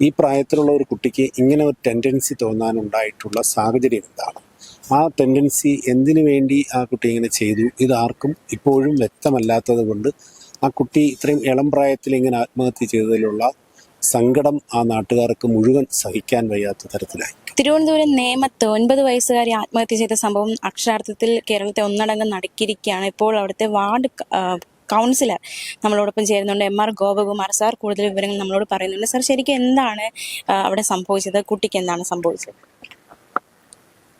ഈ പ്രായത്തിലുള്ള ഒരു കുട്ടിക്ക് ഇങ്ങനെ ഒരു ടെൻഡൻസി തോന്നാനുണ്ടായിട്ടുള്ള സാഹചര്യം എന്താണ്? ആ ടെൻഡൻസി എന്തിനു വേണ്ടി ആ കുട്ടി ഇങ്ങനെ ചെയ്തു? ഇതാർക്കും ഇപ്പോഴും വ്യക്തമല്ലാത്തത് കൊണ്ട് ആ കുട്ടി ഇത്രയും ഇളം പ്രായത്തിൽ ഇങ്ങനെ ആത്മഹത്യ ചെയ്തതിലുള്ള സങ്കടം ആ നാട്ടുകാർക്ക് മുഴുവൻ സഹിക്കാൻ വയ്യാത്ത തരത്തിലായി. തിരുവനന്തപുരം നേമത്ത് ഒൻപത് വയസ്സുകാരി ആത്മഹത്യ ചെയ്ത സംഭവം അക്ഷരാർത്ഥത്തിൽ കേരളത്തെ ഒന്നടങ്കം നടക്കിരിക്കുകയാണ് ഇപ്പോൾ അവിടുത്തെ വാർഡ് കൗൺസിലർ നമ്മളോടൊപ്പം ചേരുന്നുണ്ട്. എം ആർ ഗോപകുമാർ സാർ കൂടുതൽ വിവരങ്ങൾ നമ്മളോട് പറയുന്നുണ്ട്. സാർ ശരിക്കും എന്താണ് അവിടെ സംഭവിച്ചത്? കുട്ടിക്ക് എന്താണ് സംഭവിച്ചത്?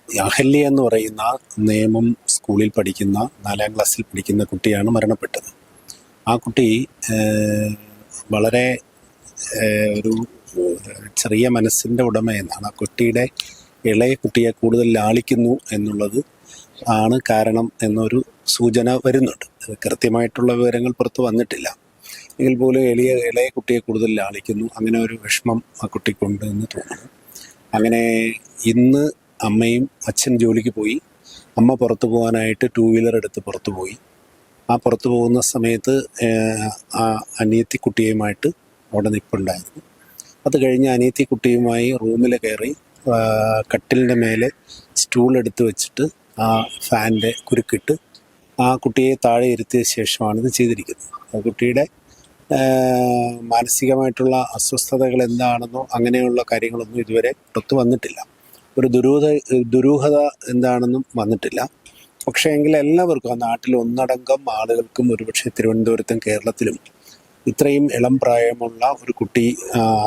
അഹല്യ എന്ന് പറയുന്ന നിയമം സ്കൂളിൽ പഠിക്കുന്ന നാലാം ക്ലാസ്സിൽ പഠിക്കുന്ന കുട്ടിയാണ് മരണപ്പെട്ടത്. ആ കുട്ടി വളരെ ഒരു ചെറിയ മനസ്സിന്റെ ഉടമയെന്നാണ്. ആ കുട്ടിയുടെ ഇളയ കുട്ടിയെ കൂടുതൽ ലാളിക്കുന്നു എന്നുള്ളത് ആണ് കാരണം എന്നൊരു സൂചന വരുന്നുണ്ട്. കൃത്യമായിട്ടുള്ള വിവരങ്ങൾ പുറത്ത് വന്നിട്ടില്ല. എങ്കിൽ പോലും എളിയ ഇളയ കുട്ടിയെ കൂടുതൽ ലാളിക്കുന്നു. അങ്ങനെ ഒരു വിഷമം ആ കുട്ടിക്കുണ്ട് എന്ന് തോന്നുന്നു. അങ്ങനെ ഇന്ന് അമ്മയും അച്ഛൻ ജോലിക്ക് പോയി. അമ്മ പുറത്തു പോകാനായിട്ട് ടു വീലർ എടുത്ത് പുറത്തു പോയി. ആ പുറത്തു പോകുന്ന സമയത്ത് ആ അനിയത്തി കുട്ടിയുമായിട്ട് അവിടെ നിൽപ്പുണ്ടായിരുന്നു അത് കഴിഞ്ഞ് അനിയത്തി കുട്ടിയുമായി റൂമിൽ കയറി കട്ടിലിന്റെ മേലെ സ്റ്റൂൾ എടുത്ത് വെച്ചിട്ട് ആ ഫാനിന്റെ കുരുക്കിട്ട് ആ കുട്ടിയെ താഴെ ഇരുത്തിയ ശേഷമാണ് ഇത് ചെയ്തിരിക്കുന്നത്. ആ കുട്ടിയുടെ മാനസികമായിട്ടുള്ള അസ്വസ്ഥതകൾ എന്താണെന്നോ അങ്ങനെയുള്ള കാര്യങ്ങളൊന്നും ഇതുവരെ പുറത്തു വന്നിട്ടില്ല. ഒരു ദുരൂഹ ദുരൂഹത എന്താണെന്നും വന്നിട്ടില്ല. പക്ഷേ എങ്കിൽ എല്ലാവർക്കും ആ നാട്ടിൽ ഒന്നടങ്കം ആളുകൾക്കും ഒരുപക്ഷെ തിരുവനന്തപുരത്തും കേരളത്തിലും ഇത്രയും ഇളം പ്രായമുള്ള ഒരു കുട്ടി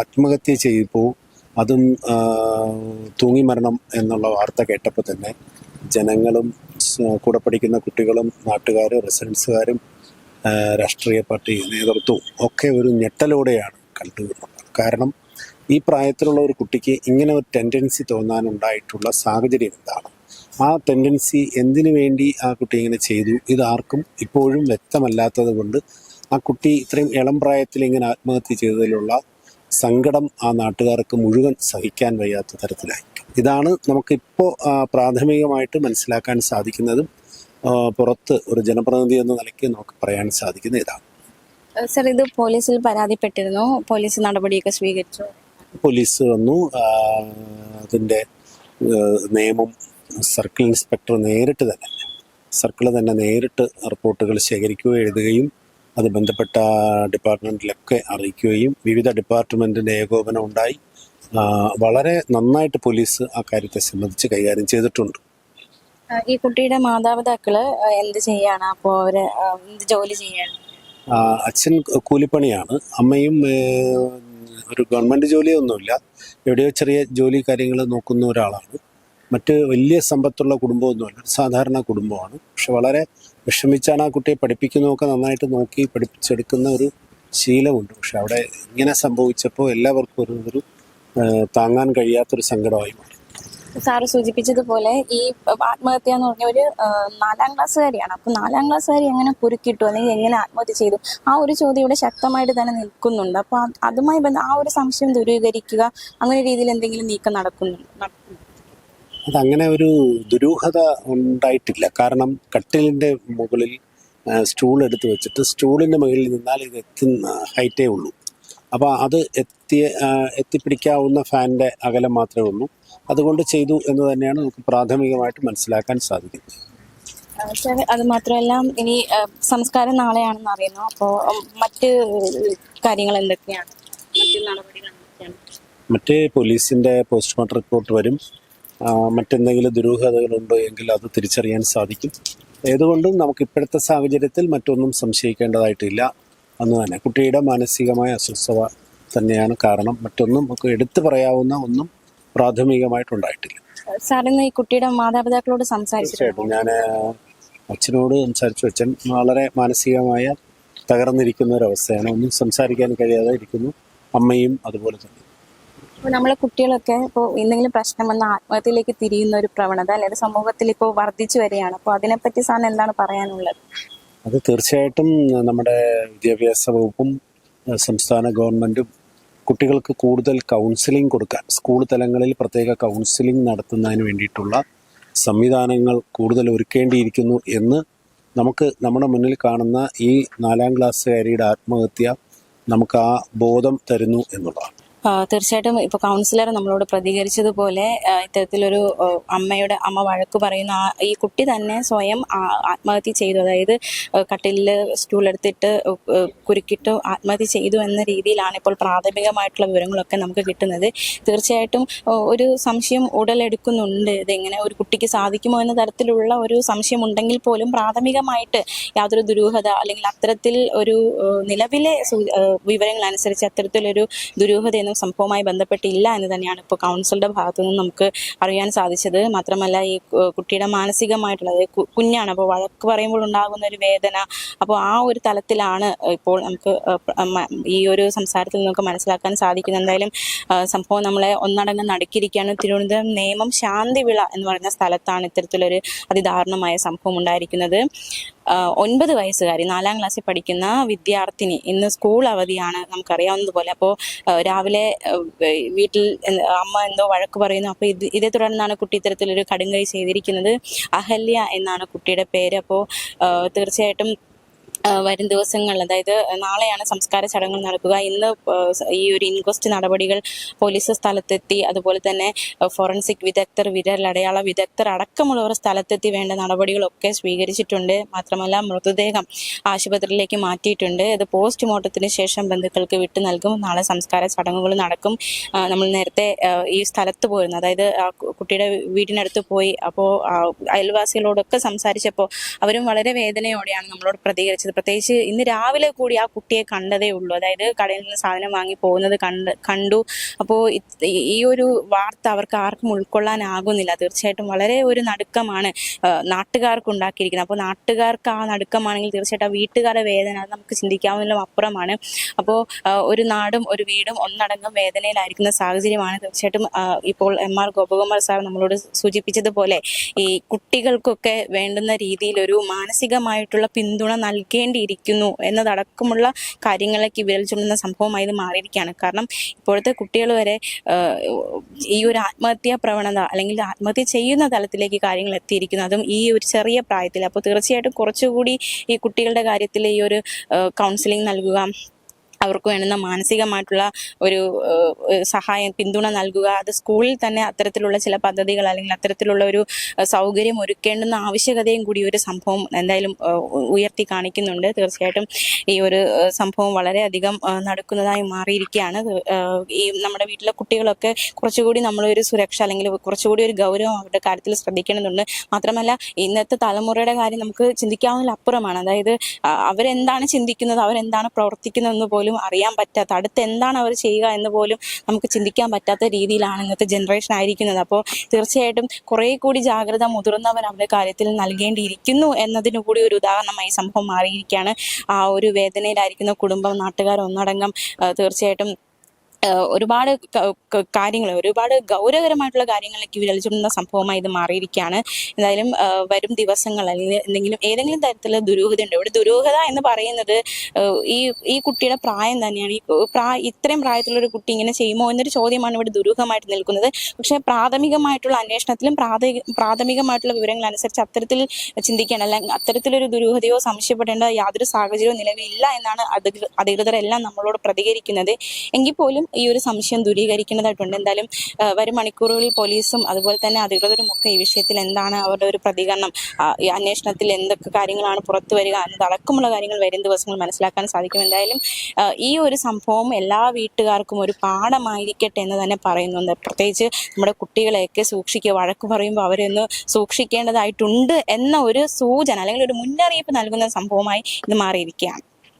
ആത്മഹത്യ ചെയ്തപ്പോൾ അതും തൂങ്ങി മരണം എന്നുള്ള വാർത്ത കേട്ടപ്പോൾ തന്നെ ജനങ്ങളും കൂടെ പഠിക്കുന്ന കുട്ടികളും നാട്ടുകാരും റെസിഡൻസുകാരും രാഷ്ട്രീയ പാർട്ടി നേതൃത്വവും ഒക്കെ ഒരു ഞെട്ടലോടെയാണ് കണ്ടുവരുന്നത്. കാരണം ഈ പ്രായത്തിലുള്ള ഒരു കുട്ടിക്ക് ഇങ്ങനെ ഒരു ടെൻഡൻസി തോന്നാനുണ്ടായിട്ടുള്ള സാഹചര്യം എന്താണ്? ആ ടെൻഡൻസി എന്തിനു വേണ്ടി ആ കുട്ടി ഇങ്ങനെ ചെയ്തു? ഇതാർക്കും ഇപ്പോഴും വ്യക്തമല്ലാത്തത് കൊണ്ട് ആ കുട്ടി ഇത്രയും ഇളം പ്രായത്തിൽ ഇങ്ങനെ ആത്മഹത്യ ചെയ്തതിലുള്ള സങ്കടം ആ നാട്ടുകാർക്ക് മുഴുവൻ സഹിക്കാൻ വയ്യാത്ത തരത്തിലായി. ഇതാണ് നമുക്കിപ്പോൾ പ്രാഥമികമായിട്ട് മനസ്സിലാക്കാൻ സാധിക്കുന്നതും പുറത്ത് ഒരു ജനപ്രതിനിധി എന്ന നിലയ്ക്ക് നമുക്ക് പറയാൻ സാധിക്കുന്ന ഇതാണ്. സർ ഇത് പോലീസിൽ പരാതിപ്പെട്ടിരുന്നു. പോലീസ് നടപടിയൊക്കെ സ്വീകരിച്ചു. പോലീസ് വന്നു. അതിന്റെ നിയമം സർക്കിൾ ഇൻസ്പെക്ടർ നേരിട്ട് തന്നെ സർക്കിൾ തന്നെ നേരിട്ട് റിപ്പോർട്ടുകൾ ശേഖരിക്കുകയും എഴുതുകയും അത് ബന്ധപ്പെട്ട ഡിപ്പാർട്ട്മെന്റിലൊക്കെ അറിയിക്കുകയും വിവിധ ഡിപ്പാർട്ട്മെന്റിന്റെ ഏകോപനം ഉണ്ടായി. വളരെ നന്നായിട്ട് പോലീസ് ആ കാര്യത്തെ സംബന്ധിച്ച് കൈകാര്യം ചെയ്തിട്ടുണ്ട്. ഈ കുട്ടിയുടെ മാതാപിതാക്കൾ എന്ത് ചെയ്യാണ്? അപ്പോൾ അവർ എന്ത് ജോലി ചെയ്യാണ്? അച്ഛൻ കൂലിപ്പണിയാണ്. അമ്മയും ഒരു ഗവൺമെന്റ് ജോലിയൊന്നുമില്ല. എവിടെയോ ചെറിയ ജോലി കാര്യങ്ങൾ നോക്കുന്ന ഒരാളാണ്. മറ്റ് വലിയ സമ്പത്തുള്ള കുടുംബമൊന്നുമല്ല. ഒരു സാധാരണ കുടുംബമാണ്. പക്ഷെ വളരെ വിഷമിച്ചാണ് ആ കുട്ടിയെ പഠിപ്പിക്കുന്നതൊക്കെ നന്നായിട്ട് നോക്കി പഠിപ്പിച്ചെടുക്കുന്ന ഒരു ശീലമുണ്ട്. പക്ഷെ അവിടെ ഇങ്ങനെ സംഭവിച്ചപ്പോൾ എല്ലാവർക്കും ഒരു ഒരു താങ്ങാൻ കഴിയാത്തൊരു സങ്കടമായി മാറി. സാറ് സൂചിപ്പിച്ചതുപോലെ ഈ ആത്മഹത്യ എന്ന് പറഞ്ഞ ഒരു നാലാം ക്ലാസ്സുകാരിയാണ്. അപ്പൊ നാലാം ക്ലാസ്സുകാരി എങ്ങനെ കുരുക്കിട്ടു അല്ലെങ്കിൽ എങ്ങനെ ആത്മഹത്യ ചെയ്തു? ആ ഒരു ചോദ്യം ഇവിടെ ശക്തമായിട്ട് തന്നെ നിൽക്കുന്നുണ്ട്. അപ്പൊ അതുമായി ബന്ധം ആ ഒരു സംശയം ദുരീകരിക്കുക അങ്ങനെ രീതിയിൽ എന്തെങ്കിലും നീക്കം നടക്കുന്നുണ്ട്? അത് അതങ്ങനെ ഒരു ദുരൂഹത ഉണ്ടായിട്ടില്ല. കാരണം കട്ടിലിന്റെ മുകളിൽ സ്റ്റൂൾ എടുത്തു വെച്ചിട്ട് സ്റ്റൂളിന്റെ മുകളിൽ നിന്നാൽ ഇത് എത്തുന്ന ഹൈറ്റേ ഉള്ളൂ. അപ്പോൾ അത് എത്തിയ എത്തിപ്പിടിക്കാവുന്ന ഫാനിന്റെ അകലം മാത്രമേ ഉള്ളൂ. അതുകൊണ്ട് ചെയ്തു എന്ന് തന്നെയാണ് നമുക്ക് പ്രാഥമികമായിട്ട് മനസ്സിലാക്കാൻ സാധിക്കുന്നത്. സാർ അത് മാത്രമല്ല ഇനി സംസ്കാരം നാളെയാണെന്ന് അറിയുന്നു. അപ്പോൾ മറ്റ് കാര്യങ്ങൾ എന്തൊക്കെയാണ്? മറ്റ് നടപടികൾ എന്തൊക്കെയാണ്? മറ്റേ പോലീസിന്റെ പോസ്റ്റ്മോർട്ടം റിപ്പോർട്ട് വരും. മറ്റെന്തെങ്കിലും ദുരൂഹതകളുണ്ടോ എങ്കിൽ അത് തിരിച്ചറിയാൻ സാധിക്കും. ഏതുകൊണ്ടും നമുക്ക് ഇപ്പോഴത്തെ സാഹചര്യത്തിൽ മറ്റൊന്നും സംശയിക്കേണ്ടതായിട്ടില്ല. എന്ന് തന്നെ. കുട്ടിയുടെ മാനസികമായ അസ്വസ്ഥത തന്നെയാണ് കാരണം. മറ്റൊന്നും നമുക്ക് എടുത്തു പറയാവുന്ന ഒന്നും പ്രാഥമികമായിട്ടുണ്ടായിട്ടില്ല. സാറിന്ന് ഈ കുട്ടിയുടെ മാതാപിതാക്കളോട് സംസാരിച്ചു ഞാൻ അച്ഛനോട് സംസാരിച്ചു. അച്ഛൻ വളരെ മാനസികമായ തകർന്നിരിക്കുന്ന ഒരവസ്ഥയാണ് ഒന്നും സംസാരിക്കാൻ കഴിയാതെ ഇരിക്കുന്നു. അമ്മയും അതുപോലെ തന്നെ. അപ്പോൾ നമ്മളെ കുട്ടികളൊക്കെ ഇപ്പോൾ എന്തെങ്കിലും പ്രശ്നം വന്ന ആത്മഹത്യയിലേക്ക് തിരിയുന്ന ഒരു പ്രവണത അല്ലെങ്കിൽ സമൂഹത്തിൽ ഇപ്പോൾ വർദ്ധിച്ചു വരികയാണ്. അപ്പോൾ അതിനെപ്പറ്റി സാറിന് എന്താണ് പറയാനുള്ളത്? അത് തീർച്ചയായിട്ടും നമ്മുടെ വിദ്യാഭ്യാസ വകുപ്പും സംസ്ഥാന ഗവൺമെന്റും കുട്ടികൾക്ക് കൂടുതൽ കൗൺസിലിംഗ് കൊടുക്കാൻ സ്കൂൾ തലങ്ങളിൽ പ്രത്യേക കൗൺസിലിംഗ് നടത്തുന്നതിന് വേണ്ടിയിട്ടുള്ള സംവിധാനങ്ങൾ കൂടുതൽ ഒരുക്കേണ്ടിയിരിക്കുന്നു എന്ന് നമുക്ക് നമ്മുടെ മുന്നിൽ കാണുന്ന ഈ നാലാം ക്ലാസ്സുകാരിയുടെ ആത്മഹത്യ നമുക്ക് ആ ബോധം തരുന്നു എന്നുള്ളതാണ്. തീർച്ചയായിട്ടും ഇപ്പോൾ കൗൺസിലർ നമ്മളോട് പ്രതികരിച്ചതുപോലെ ഇത്തരത്തിലൊരു അമ്മയുടെ അമ്മ വഴക്ക് പറയുന്ന ഈ കുട്ടി തന്നെ സ്വയം ആത്മഹത്യ ചെയ്തു. അതായത് കട്ടിലിൽ സ്റ്റൂളെടുത്തിട്ട് കുരുക്കിട്ട് ആത്മഹത്യ ചെയ്തു എന്ന രീതിയിലാണ് ഇപ്പോൾ പ്രാഥമികമായിട്ടുള്ള വിവരങ്ങളൊക്കെ നമുക്ക് കിട്ടുന്നത്. തീർച്ചയായിട്ടും ഒരു സംശയം ഉടലെടുക്കുന്നുണ്ട്. ഇതെങ്ങനെ ഒരു കുട്ടിക്ക് സാധിക്കുമോ എന്ന തരത്തിലുള്ള ഒരു സംശയം ഉണ്ടെങ്കിൽ പോലും പ്രാഥമികമായിട്ട് യാതൊരു ദുരൂഹത അല്ലെങ്കിൽ അത്തരത്തിൽ ഒരു നിലവിലെ വിവരങ്ങൾ അനുസരിച്ച് അത്തരത്തിലൊരു ദുരൂഹതയൊന്നും സംഭവവുമായി ബന്ധപ്പെട്ടില്ല എന്ന് തന്നെയാണ് ഇപ്പോൾ കൗൺസിലിന്റെ ഭാഗത്തു നിന്ന് നമുക്ക് അറിയാൻ സാധിച്ചത്. മാത്രമല്ല ഈ കുട്ടിയുടെ മാനസികമായിട്ടുള്ള അതായത് കു- കുഞ്ഞാണ്. അപ്പോൾ വഴക്ക് പറയുമ്പോൾ ഉണ്ടാകുന്ന ഒരു വേദന. അപ്പോൾ ആ ഒരു തലത്തിലാണ് ഇപ്പോൾ നമുക്ക് ഈ ഒരു സംസാരത്തിൽ നമുക്ക് മനസ്സിലാക്കാൻ സാധിക്കുന്നത്. എന്തായാലും സംഭവം നമ്മളെ ഒന്നടങ്കം നടുക്കിയിരിക്കുകയാണ്. തിരുവനന്തപുരം നേമം ശാന്തിവിള എന്ന് പറയുന്ന സ്ഥലത്താണ് ഇത്തരത്തിലൊരു അതിദാരുണമായ സംഭവം ഉണ്ടായിരിക്കുന്നത്. ഒൻപത് വയസ്സുകാരി നാലാം ക്ലാസ്സിൽ പഠിക്കുന്ന വിദ്യാർത്ഥിനി ഇന്ന് സ്കൂൾ അവധിയാണ് നമുക്കറിയാവുന്നതുപോലെ. അപ്പോൾ രാവിലെ ആ, വീട്ടിൽ അമ്മ എന്തോ വഴക്ക് പറയുന്നു. അപ്പോൾ ഇത് ഇതേ തുടർന്നാണ് കുട്ടി ഇത്തരത്തിലൊരു കടുങ്കൈ ചെയ്തിരിക്കുന്നത്. അഹല്യ എന്നാണ് കുട്ടിയുടെ പേര്. അപ്പോൾ തീർച്ചയായിട്ടും വരും ദിവസങ്ങൾ അതായത് നാളെയാണ് സംസ്കാര ചടങ്ങുകൾ നടക്കുക. ഇന്ന് ഈ ഒരു ഇൻക്വസ്റ്റ് നടപടികൾ പോലീസ് സ്ഥലത്തെത്തി അതുപോലെ തന്നെ ഫോറൻസിക് വിദഗ്ധർ വിരലടയാള വിദഗ്ധർ അടക്കമുള്ളവർ സ്ഥലത്തെത്തി വേണ്ട നടപടികളൊക്കെ സ്വീകരിച്ചിട്ടുണ്ട്. മാത്രമല്ല മൃതദേഹം ആശുപത്രിയിലേക്ക് മാറ്റിയിട്ടുണ്ട്. ഇത് പോസ്റ്റ്മോർട്ടത്തിന് ശേഷം ബന്ധുക്കൾക്ക് വിട്ടു നൽകും. നാളെ സംസ്കാര ചടങ്ങുകൾ നടക്കും. നമ്മൾ നേരത്തെ ഈ സ്ഥലത്ത് പോയിരുന്നു. അതായത് കുട്ടിയുടെ വീടിനടുത്ത് പോയി. അപ്പോൾ അയൽവാസികളോടൊക്കെ സംസാരിച്ചപ്പോൾ അവരും വളരെ വേദനയോടെയാണ് നമ്മളോട് പ്രതികരിച്ചത്. പ്രത്യേകിച്ച് ഇന്ന് രാവിലെ കൂടി ആ കുട്ടിയെ കണ്ടതേ ഉള്ളൂ. അതായത് കടയിൽ നിന്ന് സാധനം വാങ്ങി പോകുന്നത് കണ്ട് കണ്ടു. അപ്പോൾ ഈ ഒരു വാർത്ത അവർക്ക് ആർക്കും ഉൾക്കൊള്ളാനാകുന്നില്ല. തീർച്ചയായിട്ടും വളരെ ഒരു നടുക്കമാണ് നാട്ടുകാർക്ക് ഉണ്ടാക്കിയിരിക്കുന്നത്. അപ്പോൾ നാട്ടുകാർക്ക് ആ നടുക്കമാണെങ്കിൽ തീർച്ചയായിട്ടും ആ വീട്ടുകാരുടെ വേദന അത് നമുക്ക് ചിന്തിക്കാവുന്നതിലും അപ്പുറമാണ്. അപ്പോൾ ഒരു നാടും ഒരു വീടും ഒന്നടങ്കം വേദനയിലായിരിക്കുന്ന സാഹചര്യമാണ് തീർച്ചയായിട്ടും ഇപ്പോൾ എം ആർ ഗോപകുമാർ സാർ നമ്മളോട് സൂചിപ്പിച്ചതുപോലെ ഈ കുട്ടികൾക്കൊക്കെ വേണ്ടുന്ന രീതിയിൽ ഒരു മാനസികമായിട്ടുള്ള പിന്തുണ നൽകേണ്ടിയിരിക്കുന്നു എന്നതടക്കമുള്ള കാര്യങ്ങളിലേക്ക് വിരൽ ചുണ്ടുന്ന സംഭവമായി ഇത് മാറിയിരിക്കുകയാണ്. കാരണം ഇപ്പോഴത്തെ കുട്ടികൾ വരെ ഈ ഒരു ആത്മഹത്യാ പ്രവണത അല്ലെങ്കിൽ ആത്മഹത്യ ചെയ്യുന്ന തലത്തിലേക്ക് കാര്യങ്ങൾ എത്തിയിരിക്കുന്നു. അതും ഈ ഒരു ചെറിയ പ്രായത്തിൽ. അപ്പോൾ തീർച്ചയായിട്ടും കുറച്ചുകൂടി ഈ കുട്ടികളുടെ കാര്യത്തിൽ ഈ ഒരു കൗൺസിലിംഗ് നൽകുക അവർക്ക് വേണ്ടുന്ന മാനസികമായിട്ടുള്ള ഒരു സഹായം പിന്തുണ നൽകുക അത് സ്കൂളിൽ തന്നെ അത്തരത്തിലുള്ള ചില പദ്ധതികൾ അല്ലെങ്കിൽ അത്തരത്തിലുള്ള ഒരു സൗകര്യം ഒരുക്കേണ്ടുന്ന ആവശ്യകതയും കൂടി ഒരു സംഭവം എന്തായാലും ഉയർത്തി കാണിക്കുന്നുണ്ട്. തീർച്ചയായിട്ടും ഈ ഒരു സംഭവം വളരെയധികം നടക്കുന്നതായി മാറിയിരിക്കുകയാണ്. ഈ നമ്മുടെ വീട്ടിലെ കുട്ടികളൊക്കെ കുറച്ചുകൂടി നമ്മളൊരു സുരക്ഷ അല്ലെങ്കിൽ കുറച്ചുകൂടി ഒരു ഗൗരവം അവരുടെ കാര്യത്തിൽ ശ്രദ്ധിക്കേണ്ടതുണ്ട്. മാത്രമല്ല ഇന്നത്തെ തലമുറയുടെ കാര്യം നമുക്ക് ചിന്തിക്കാവുന്നതിലപ്പുറമാണ്. അതായത് അവരെന്താണ് ചിന്തിക്കുന്നത് അവരെന്താണ് പ്രവർത്തിക്കുന്നതെന്ന് പോലും അറിയാൻ പറ്റാത്ത അടുത്ത് എന്താണ് അവർ ചെയ്യുക എന്ന് പോലും നമുക്ക് ചിന്തിക്കാൻ പറ്റാത്ത രീതിയിലാണ് ഇന്നത്തെ ജനറേഷൻ ആയിരിക്കുന്നത്. അപ്പോൾ തീർച്ചയായിട്ടും കുറെ കൂടി ജാഗ്രത മുതിർന്നവർ അവരുടെ കാര്യത്തിൽ നൽകേണ്ടിയിരിക്കുന്നു എന്നതിനു കൂടി ഒരു ഉദാഹരണമായി സംഭവം മാറിയിരിക്കുകയാണ്. ആ ഒരു വേദനയിലായിരിക്കുന്ന കുടുംബം നാട്ടുകാർ ഒന്നടങ്കം തീർച്ചയായിട്ടും ഒരുപാട് കാര്യങ്ങൾ ഒരുപാട് ഗൗരവകരമായിട്ടുള്ള കാര്യങ്ങളിലേക്ക് വിരൽ ചുണ്ടുന്ന സംഭവമായി ഇത് മാറിയിരിക്കുകയാണ് എന്തായാലും വരും ദിവസങ്ങൾ അല്ലെങ്കിൽ എന്തെങ്കിലും ഏതെങ്കിലും തരത്തിലുള്ള ദുരൂഹത ഉണ്ട്. ഇവിടെ ദുരൂഹത എന്ന് പറയുന്നത് ഈ ഈ കുട്ടിയുടെ പ്രായം തന്നെയാണ്. ഈ പ്രായ ഇത്രയും പ്രായത്തിലുള്ള ഒരു കുട്ടി ഇങ്ങനെ ചെയ്യുമോ എന്നൊരു ചോദ്യമാണ് ഇവിടെ ദുരൂഹമായിട്ട് നിൽക്കുന്നത്. പക്ഷേ പ്രാഥമികമായിട്ടുള്ള അന്വേഷണത്തിലും പ്രാഥമിക പ്രാഥമികമായിട്ടുള്ള വിവരങ്ങൾ അനുസരിച്ച് അത്തരത്തിൽ ചിന്തിക്കണം അല്ലെങ്കിൽ അത്തരത്തിലൊരു ദുരൂഹതയോ സംശയപ്പെടേണ്ട യാതൊരു സാഹചര്യവും നിലവിലില്ല എന്നാണ് അധികൃ അധികൃതരെല്ലാം നമ്മളോട് പ്രതികരിക്കുന്നത്. എങ്കിൽ പോലും ഈ ഒരു സംശയം ദൂരീകരിക്കേണ്ടതായിട്ടുണ്ട് എന്തായാലും വരും മണിക്കൂറുകളിൽ പോലീസും അതുപോലെ തന്നെ അധികൃതരും ഒക്കെ ഈ വിഷയത്തിൽ എന്താണ് അവരുടെ ഒരു പ്രതികരണം ഈ അന്വേഷണത്തിൽ എന്തൊക്കെ കാര്യങ്ങളാണ് പുറത്തു വരിക എന്നതടക്കമുള്ള കാര്യങ്ങൾ വരും ദിവസങ്ങൾ മനസ്സിലാക്കാൻ സാധിക്കും. എന്തായാലും ഈ ഒരു സംഭവം എല്ലാ വീട്ടുകാർക്കും ഒരു പാഠമായിരിക്കട്ടെ എന്ന് തന്നെ പറയുന്നുണ്ട്. പ്രത്യേകിച്ച് നമ്മുടെ കുട്ടികളെയൊക്കെ സൂക്ഷിക്കുക വഴക്ക് പറയുമ്പോൾ അവരെ ഒന്ന് സൂക്ഷിക്കേണ്ടതായിട്ടുണ്ട് എന്ന ഒരു സൂചന അല്ലെങ്കിൽ ഒരു മുന്നറിയിപ്പ് നൽകുന്ന സംഭവമായി ഇത് മാറിയിരിക്കുകയാണ്.